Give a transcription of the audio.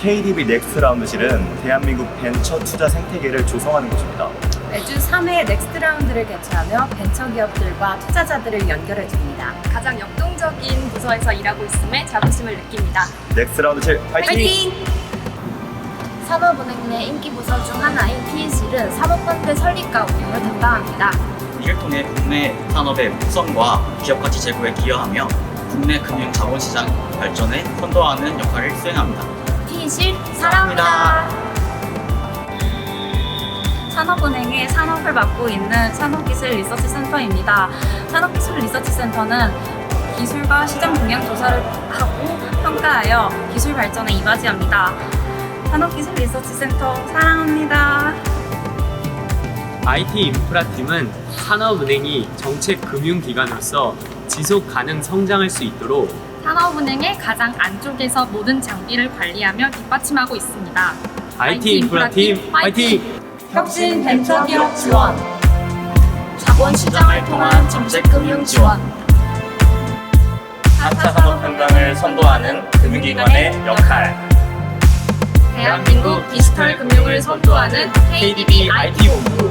KDB 넥스트 라운드실은 대한민국 벤처 투자 생태계를 조성하는 곳입니다. 매주 3회 넥스트 라운드를 개최하며 벤처 기업들과 투자자들을 연결해 줍니다. 가장 역동적인 부서에서 일하고 있음에 자부심을 느낍니다. 넥스트 라운드실 파이팅! 산업은행 내 인기 부서 중 하나인 TNC는 사모펀드 설립과 운영을 담당합니다. 이를 통해 국내 산업의 육성과 기업 가치 제고에 기여하며 국내 금융 자본시장 발전에 선도하는 역할을 수행합니다. TNC 사랑합니다. 산업은행의 산업을 맡고 있는 산업기술 리서치 센터입니다. 산업기술 리서치 센터는 기술과 시장 동향 조사를 하고 평가하여 기술 발전에 이바지합니다. 산업기술 리서치 센터 사랑합니다. IT 인프라팀은 산업은행이 정책 금융기관으로서 지속 가능 성장할 수 있도록 산업은행의 가장 안쪽에서 모든 장비를 관리하며 뒷받침하고 있습니다. IT 인프라팀 화이팅! 혁신 벤처기업 지원. 자본시장을 통한 정책 금융 지원. 4차 산업 현장을 선도하는 금융기관의 역할. 대한민국 디지털 금융을 선도하는 KDB IT 본부